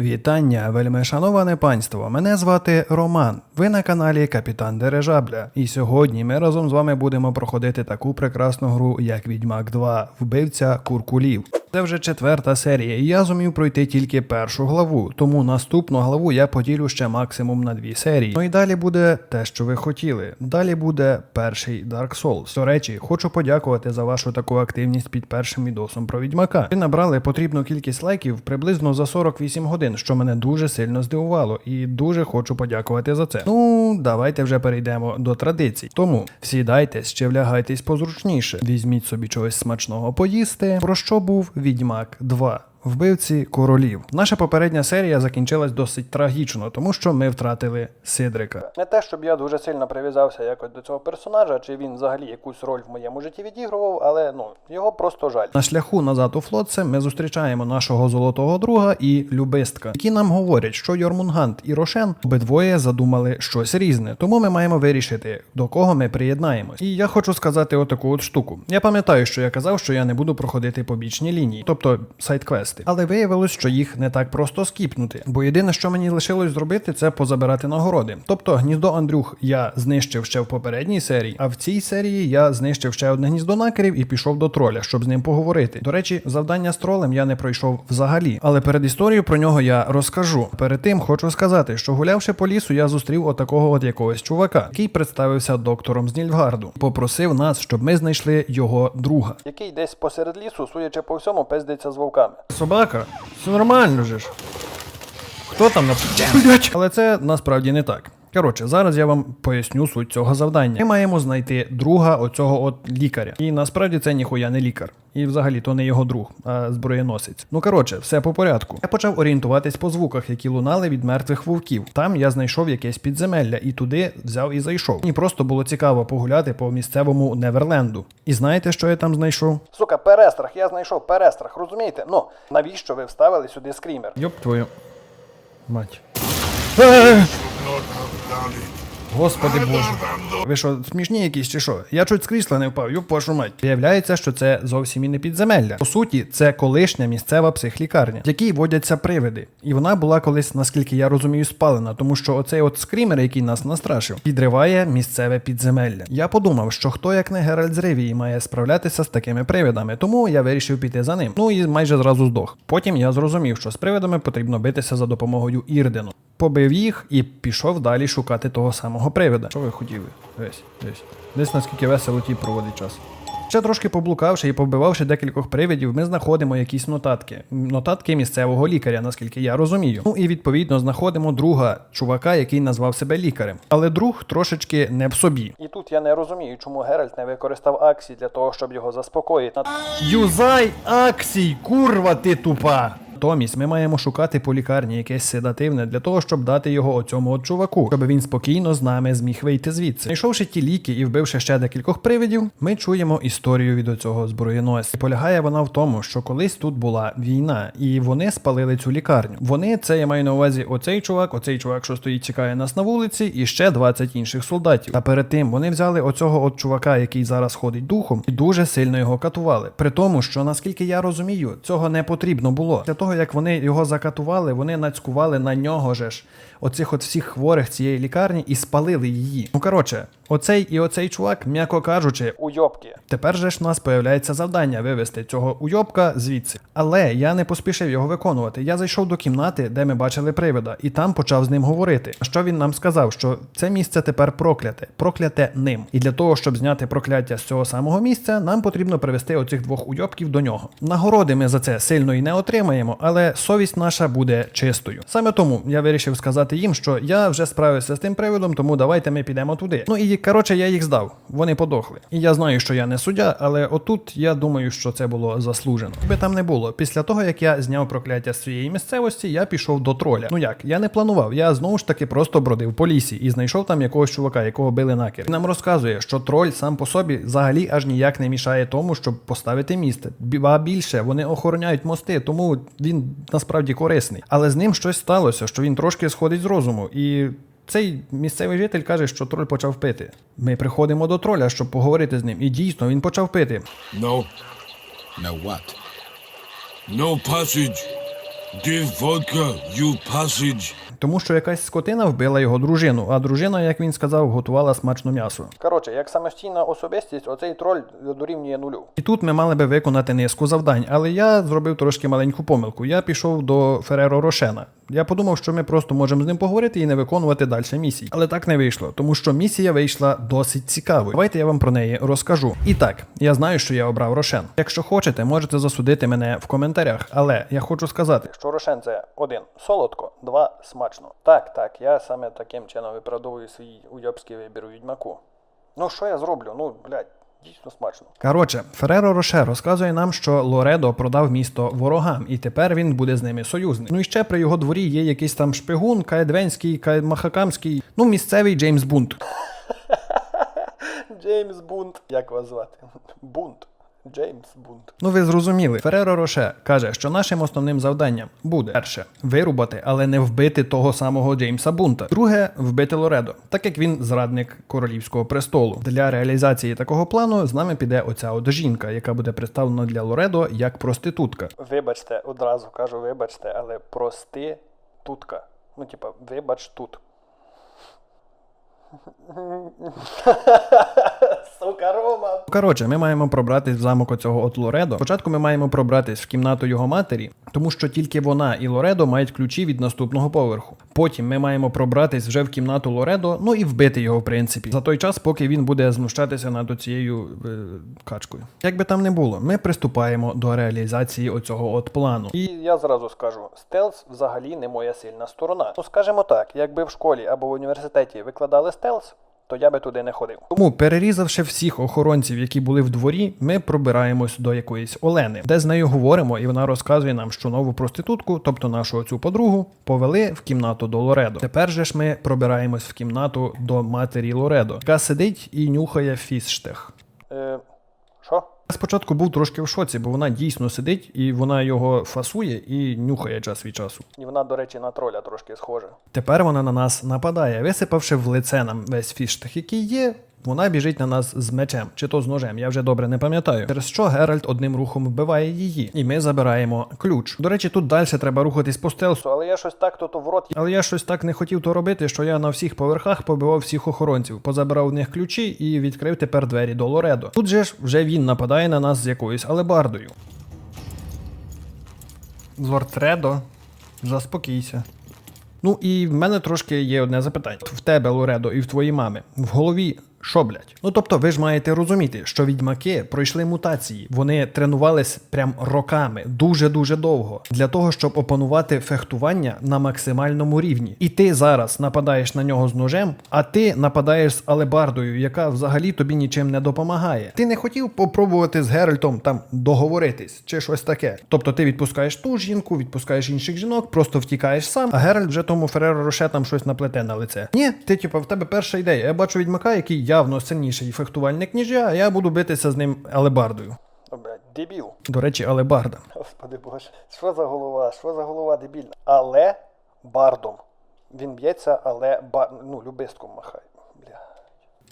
Вітання, вельми шановане панство. Мене звати Роман. Ви на каналі Капітан Дережабля. І сьогодні ми разом з вами будемо проходити таку прекрасну гру, як Відьмак 2, вбивця куркулів. Це вже четверта серія, і я зумів пройти тільки першу главу, тому наступну главу я поділю ще максимум на дві серії. Ну і далі буде те, що ви хотіли. Далі буде перший Dark Souls. До речі, хочу подякувати за вашу таку активність під першим відосом про відьмака. Ви набрали потрібну кількість лайків приблизно за 48 годин, що мене дуже сильно здивувало, і дуже хочу подякувати за це. Ну, давайте вже перейдемо до традицій. Тому сідайтесь чи влягайтесь позручніше, візьміть собі чогось смачного поїсти. Про що був Відьмак 2? Вбивці королів. Наша попередня серія закінчилась досить трагічно, тому що ми втратили Сидрика. Не те, щоб я дуже сильно прив'язався якось до цього персонажа, чи він взагалі якусь роль в моєму житті відігрував, але ну його просто жаль. На шляху назад у Флотце ми зустрічаємо нашого золотого друга і любистка, які нам говорять, що Йормунгант і Рошен обидвоє задумали щось різне. Тому ми маємо вирішити, до кого ми приєднаємось. І я хочу сказати отаку от штуку. Я пам'ятаю, що я казав, що я не буду проходити побічні лінії, тобто сайт-квести. Але виявилось, що їх не так просто скіпнути. Бо єдине, що мені лишилось зробити, це позабирати нагороди. Тобто гніздо Андрюх я знищив ще в попередній серії, а в цій серії я знищив ще одне гніздо накерів і пішов до троля, щоб з ним поговорити. До речі, завдання з тролем я не пройшов взагалі, але перед історією про нього я розкажу. Перед тим хочу сказати, що гулявши по лісу, я зустрів отакого от якогось чувака, який представився доктором з Нільфгарду. Попросив нас, щоб ми знайшли його друга, який десь посеред лісу, суючи по всьому, пиздиться з вовками. Собака, все нормально же ж. Хто там на Блять! Але це насправді не так. Коротше, зараз я вам поясню суть цього завдання. Ми маємо знайти друга оцього от лікаря. І насправді це ніхуя не лікар. І взагалі то не його друг, а зброєносець. Ну коротше, все по порядку. Я почав орієнтуватись по звуках, які лунали від мертвих вовків. Там я знайшов якесь підземелля і туди взяв і зайшов. Мені просто було цікаво погуляти по місцевому Неверленду. І знаєте, що я там знайшов? Сука, перестрах, я знайшов перестрах, розумієте? Ну навіщо ви вставили сюди скрімер? Йоп твою мать. Uh. Господи боже. Ви що, смішні якісь чи що? Я чуть з крісла не впав, юп вашу мать. Виявляється, що це зовсім і не підземелля. По суті, це колишня місцева психлікарня, в якій водяться привиди. І вона була колись, наскільки я розумію, спалена, тому що оцей от скрімер, який нас настрашив, підриває місцеве підземелля. Я подумав, що хто як не Геральт з Ревії має справлятися з такими привидами, тому я вирішив піти за ним. Ну і майже зразу здох. Потім я зрозумів, що з привидами потрібно битися за допомогою Ірдену. Побив їх і пішов далі шукати того самого привида. Що ви хотіли? Десь, десь. Десь наскільки весело ті проводить час. Ще трошки поблукавши і побивавши декількох привидів, ми знаходимо якісь нотатки. Нотатки місцевого лікаря, наскільки я розумію. Ну і відповідно знаходимо друга чувака, який назвав себе лікарем. Але друг трошечки не в собі. І тут я не розумію, чому Геральт не використав Аксі для того, щоб його заспокоїти. Юзай Аксій, курва ти тупа! Натомість ми маємо шукати по лікарні якесь седативне для того, щоб дати його оцьому от чуваку, щоб він спокійно з нами зміг вийти звідси. Знайшовши ті ліки і вбивши ще декількох привидів, ми чуємо історію від оцього зброєносця. Полягає вона в тому, що колись тут була війна, і вони спалили цю лікарню. Вони це я маю на увазі оцей чувак, оцей чувак, що стоїть, чекає нас на вулиці, і ще 20 інших солдатів. Та перед тим вони взяли оцього от чувака, який зараз ходить духом, і дуже сильно його катували. При тому, що наскільки я розумію, цього не потрібно було. Для того як вони його закатували, вони нацькували на нього же ж оцих от всіх хворих цієї лікарні і спалили її. Ну коротше, оцей і оцей чувак, м'яко кажучи, уйобки. Тепер же ж в нас появляється завдання вивести цього уйобка звідси. Але я не поспішив його виконувати. Я зайшов до кімнати, де ми бачили привида, і там почав з ним говорити. А що він нам сказав? Що це місце тепер прокляте, прокляте ним. І для того, щоб зняти прокляття з цього самого місця, нам потрібно привести оцих двох уйобків до нього. Нагороди ми за це сильно і не отримаємо, але совість наша буде чистою. Саме тому я вирішив сказати їм, що я вже справився з тим привидом, тому давайте ми підемо туди. Ну і коротше, я їх здав. Вони подохли. І я знаю, що я не суддя, але отут я думаю, що це було заслужено. Би там не було. Після того, як я зняв прокляття з цієї місцевості, я пішов до троля. Ну як, я не планував, я знову ж таки просто бродив по лісі і знайшов там якогось чувака, якого били накер. Нам розказує, що троль сам по собі взагалі аж ніяк не мішає тому, щоб поставити місце. Ба більше вони охороняють мости, тому він насправді корисний. Але з ним щось сталося, що він трошки сходить з розуму і. Цей місцевий житель каже, що троль почав пити. Ми приходимо до троля, щоб поговорити з ним. І дійсно він почав пити. No, Now what? no passage. Give vodka, you passage. Тому що якась скотина вбила його дружину, а дружина, як він сказав, готувала смачно м'ясо. Коротше, як самостійна особистість, оцей троль дорівнює нулю. І тут ми мали би виконати низку завдань, але я зробив трошки маленьку помилку. Я пішов до Фереро Рошена. Я подумав, що ми просто можемо з ним поговорити і не виконувати далі місій. Але так не вийшло, тому що місія вийшла досить цікавою. Давайте я вам про неї розкажу. І так, я знаю, що я обрав Рошен. Якщо хочете, можете засудити мене в коментарях. Але я хочу сказати, що Рошен це один солодко, два смачно. Так, так, я саме таким чином виправдовую свій уйобський вибір у відьмаку. Ну що я зроблю? Ну, блядь. Дійсно смачно. Коротше, Фереро Роше розказує нам, що Лоредо продав місто ворогам, і тепер він буде з ними союзник. Ну і ще при його дворі є якийсь там шпигун, каедвенський, каедмахакамський, ну місцевий Джеймс Бунт. Джеймс Бунт. Як вас звати? Бунт. Джеймс Бунт. Ну ви зрозуміли. Фереро Роше каже, що нашим основним завданням буде перше вирубати, але не вбити того самого Джеймса Бунта. Друге вбити Лоредо, так як він зрадник королівського престолу. Для реалізації такого плану з нами піде оця от жінка, яка буде представлена для Лоредо як проститутка. Вибачте, одразу кажу, вибачте, але проститутка. Ну, типа, вибач тут. Сука, Рома. Коротше, ми маємо пробратись в замок оцього от Лоредо. Спочатку ми маємо пробратись в кімнату його матері, тому що тільки вона і Лоредо мають ключі від наступного поверху. Потім ми маємо пробратись вже в кімнату Лоредо, ну і вбити його, в принципі, за той час, поки він буде знущатися над цією е, качкою. Як би там не було, ми приступаємо до реалізації оцього от плану. І я зразу скажу: стелс взагалі не моя сильна сторона. Ну скажімо так, якби в школі або в університеті викладали стелс. То я би туди не ходив. Тому, перерізавши всіх охоронців, які були в дворі, ми пробираємось до якоїсь Олени, де з нею говоримо, і вона розказує нам, що нову проститутку, тобто нашу цю подругу, повели в кімнату до Лоредо. Тепер же ж ми пробираємось в кімнату до матері Лоредо, яка сидить і нюхає фісштех. Е? Я спочатку був трошки в шоці, бо вона дійсно сидить і вона його фасує і нюхає час від часу. І вона, до речі, на троля трошки схожа. Тепер вона на нас нападає, висипавши в лице нам весь фіштах, який є. Вона біжить на нас з мечем, чи то з ножем, я вже добре не пам'ятаю. Через що Геральт одним рухом вбиває її, і ми забираємо ключ. До речі, тут далі треба рухатись по стелсу, але я щось так то в рот. Але я щось так не хотів то робити, що я на всіх поверхах побивав всіх охоронців, позабирав у них ключі і відкрив тепер двері до Лоредо. Тут же ж вже він нападає на нас з якоюсь алебардою. Зортредо, заспокійся. Ну і в мене трошки є одне запитання. В тебе, Лоредо, і в твоїй мами в голові. Що, блять? Ну тобто, ви ж маєте розуміти, що відьмаки пройшли мутації. Вони тренувались прям роками, дуже дуже довго, для того, щоб опанувати фехтування на максимальному рівні. І ти зараз нападаєш на нього з ножем, а ти нападаєш з алебардою, яка взагалі тобі нічим не допомагає. Ти не хотів попробувати з Геральтом там договоритись чи щось таке. Тобто ти відпускаєш ту жінку, відпускаєш інших жінок, просто втікаєш сам, а Геральт вже тому Фереро Роше там щось наплете на лице. Ні, ти типу, в тебе перша ідея. Я бачу відьмака, який явно сильніший фехтувальник, ніж я, а я буду битися з ним алебардою. Дебіл. До речі, алебарда. Господи боже, що за голова, що за голова дебільна? Але бардом. Він б'ється, але бар... ну, любистком махає.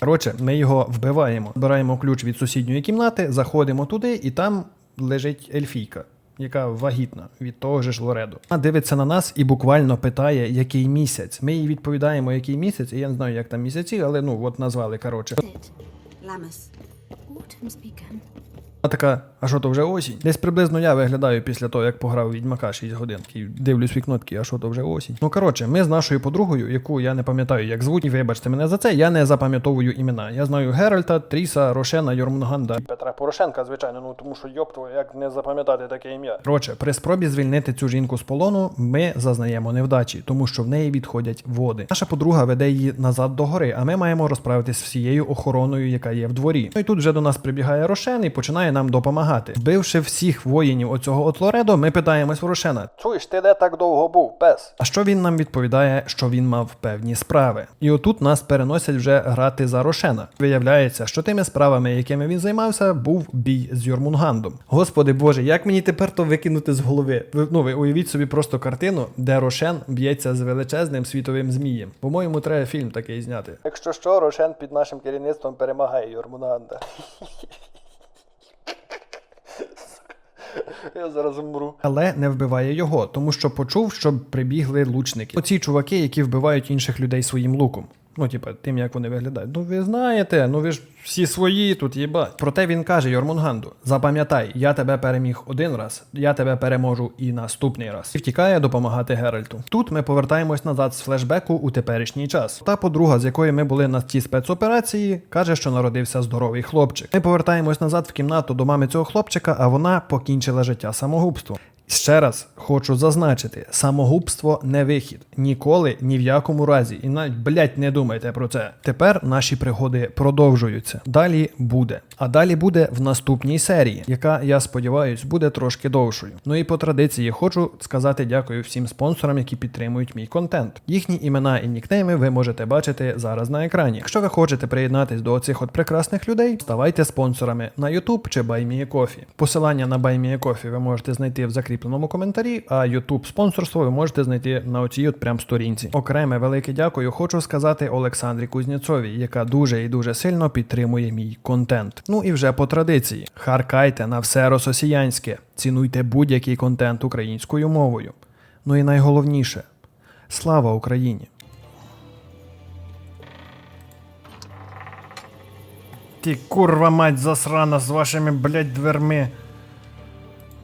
Коротше, ми його вбиваємо. Збираємо ключ від сусідньої кімнати, заходимо туди, і там лежить ельфійка. Яка вагітна від того ж Лоредо. Вона дивиться на нас і буквально питає, який місяць. Ми їй відповідаємо, який місяць, і я не знаю, як там місяці, але ну от назвали коротше. It. Autumn's така, а що то вже осінь? Десь приблизно я виглядаю після того, як пограв Відьмака 6 годин. І дивлюсь вікно такий, а що то вже осінь. Ну коротше, ми з нашою подругою, яку я не пам'ятаю, як звуть, і вибачте мене за це, я не запам'ятовую імена. Я знаю Геральта, Тріса, Рошена, Йормунганда. Петра Порошенка, звичайно, ну тому що йоптво, як не запам'ятати таке ім'я. Коротше, при спробі звільнити цю жінку з полону, ми зазнаємо невдачі, тому що в неї відходять води. Наша подруга веде її назад до гори, а ми маємо розправитись з всією охороною, яка є в дворі. Ну і тут вже до нас прибігає Рошен і починає нам допомагати. Вбивши всіх воїнів оцього от Лоредо, ми питаємось в Рошена. Чуєш, ти де так довго був, пес? А що він нам відповідає, що він мав певні справи. І отут нас переносять вже грати за Рошена. Виявляється, що тими справами, якими він займався, був бій з Йормунгандом. Господи Боже, як мені тепер то викинути з голови? Ви, ну, ви уявіть собі просто картину, де Рошен б'ється з величезним світовим змієм. По-моєму, треба фільм такий зняти. Якщо що, Рошен під нашим керівництвом перемагає Йормунганда. Я зараз умру. Але не вбиває його, тому що почув, що прибігли лучники. Оці чуваки, які вбивають інших людей своїм луком. Ну, типа, тим, як вони виглядають. Ну, ви знаєте, ну ви ж всі свої тут їбать. Проте він каже Йормунганду: запам'ятай, я тебе переміг один раз, я тебе переможу і наступний раз. І втікає допомагати Геральту. Тут ми повертаємось назад з флешбеку у теперішній час. Та подруга, з якою ми були на тій спецоперації, каже, що народився здоровий хлопчик. Ми повертаємось назад в кімнату до мами цього хлопчика, а вона покінчила життя самогубством. Ще раз хочу зазначити: самогубство не вихід. Ніколи, ні в якому разі. І навіть, блять, не думайте про це. Тепер наші пригоди продовжуються. Далі буде. А далі буде в наступній серії, яка, я сподіваюсь, буде трошки довшою. Ну і по традиції хочу сказати дякую всім спонсорам, які підтримують мій контент. Їхні імена і нікнейми ви можете бачити зараз на екрані. Якщо ви хочете приєднатись до оцих от прекрасних людей, ставайте спонсорами на YouTube чи BuyMeACoffee. Посилання на BuyMeACoffee ви можете знайти в закріпленому коментарі, а YouTube спонсорство ви можете знайти на оцій от прям сторінці. Окреме велике дякую хочу сказати Олександрі Кузнєцовій, яка дуже і дуже сильно підтримує мій контент. Ну і вже по традиції. Харкайте на все рососіянське, цінуйте будь-який контент українською мовою. Ну і найголовніше слава Україні! Ти курва мать засрана з вашими блять дверми.